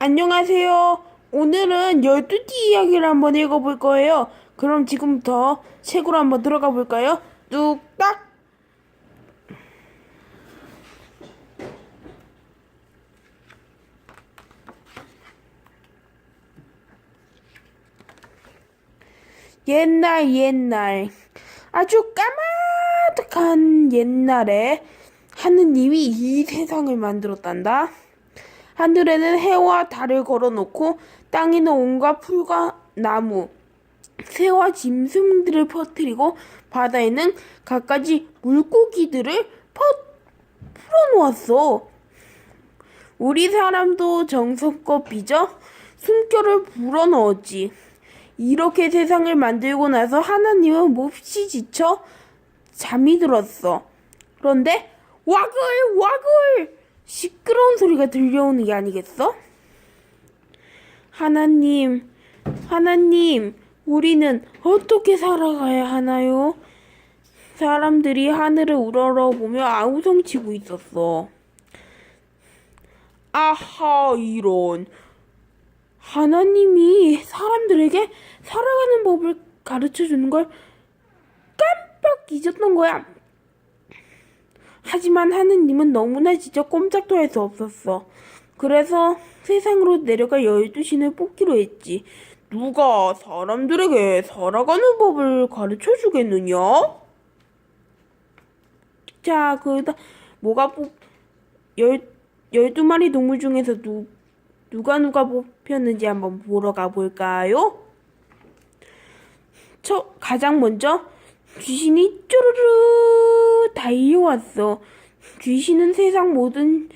안녕하세요. 오늘은 12띠 이야기를 한번 읽어볼 거예요. 그럼 지금부터 책으로 한번 들어가 볼까요? 뚝딱! 옛날 옛날 아주 까마득한 옛날에 하느님이 이 세상을 만들었단다. 하늘에는 해와 달을 걸어놓고 땅에는 온갖 풀과 나무, 새와 짐승들을 퍼뜨리고 바다에는 갖가지 물고기들을 퍼, 풀어놓았어. 우리 사람도 정성껏 빚어 숨결을 불어넣었지. 이렇게 세상을 만들고 나서 하나님은 몹시 지쳐 잠이 들었어. 그런데 와글 와글 시끄러운 소리가 들려오는 게 아니겠어? 하나님, 하나님, 우리는 어떻게 살아가야 하나요? 사람들이 하늘을 우러러보며 아우성치고 있었어. 아하, 이런. 하나님이 사람들에게 살아가는 법을 가르쳐 주는 걸 깜빡 잊었던 거야. 하지만 하느님은 너무나 지쳐 꼼짝도 할 수 없었어. 그래서 세상으로 내려가 열두 신을 뽑기로 했지. 누가 사람들에게 살아가는 법을 가르쳐 주겠느냐? 자, 그다 뭐가 뽑 열, 열두 마리 동물 중에서 누, 누가 누가 뽑혔는지 한번 보러 가볼까요? 첫, 가장 먼저 귀신이 쪼르르 달려왔어. 귀신은 세상 모든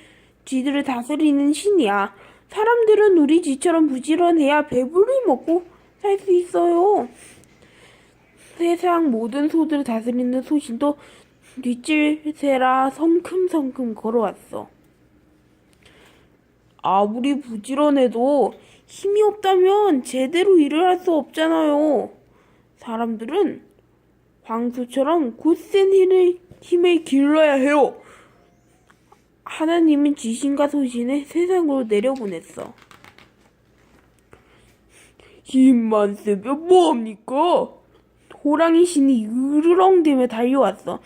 쥐들을 다스리는 신이야. 사람들은 우리 쥐처럼 부지런해야 배불리 먹고 살 수 있어요. 세상 모든 소들을 다스리는 소신도 뒷질세라 성큼성큼 걸어왔어. 아무리 부지런해도 힘이 없다면 제대로 일을 할 수 없잖아요. 사람들은 황소처럼 굳센 힘을, 힘을 길러야 해요. 하나님은 지신과 소신을 세상으로 내려보냈어. 힘만 쓰면 뭐합니까? 호랑이 신이 으르렁대며 달려왔어.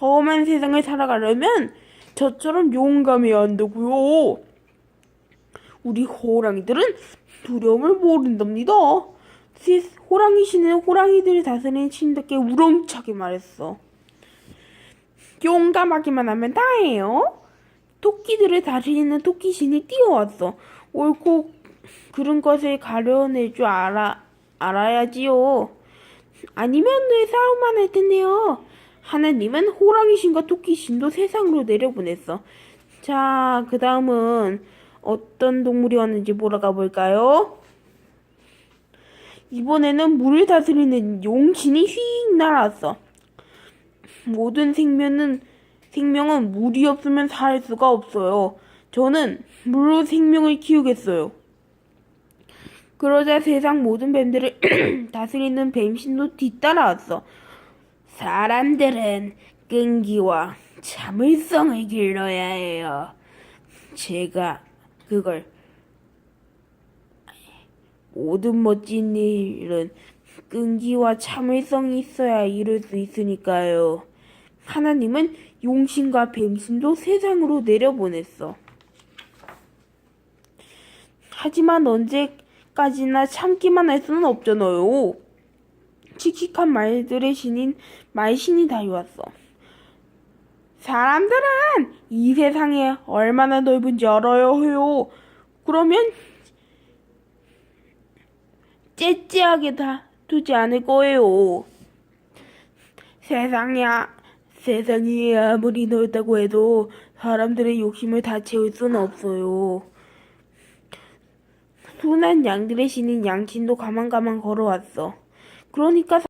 험한 세상을 살아가려면 저처럼 용감해야 한다고요. 우리 호랑이들은 두려움을 모른답니다. 시- 호랑이 신은 호랑이들을 다스리는 신답게 우렁차게 말했어. 용감하기만 하면 다예요. 토끼들을 다스리는 토끼 신이 뛰어왔어. 옳고 그른 것을 가려낼 줄 알아, 알아야지요. 아니면 왜 싸움만 할 텐데요. 하나님은 호랑이 신과 토끼 신도 세상으로 내려보냈어. 자, 그 다음은 어떤 동물이 왔는지 보러 가볼까요? 이번에는 물을 다스리는 용신이 휙 날아왔어. 모든 생명은 생명은 물이 없으면 살 수가 없어요. 저는 물로 생명을 키우겠어요. 그러자 세상 모든 뱀들을 다스리는 뱀신도 뒤따라왔어. 사람들은 끈기와 참을성을 길러야 해요. 제가 그걸 모든 멋진 일은 끈기와 참을성이 있어야 이룰 수 있으니까요. 하나님은 용신과 뱀신도 세상으로 내려보냈어. 하지만 언제까지나 참기만 할 수는 없잖아요. 칙칙한 말들의 신인 말신이 달려왔어. 사람들은 이 세상에 얼마나 넓은지 알아야 해요. 그러면 째째하게 다 두지 않을 거예요. 세상이, 세상이 아무리 넓다고 해도 사람들의 욕심을 다 채울 수는 없어요. 순한 양들의 신인 양신도 가만가만 걸어왔어. 그러니까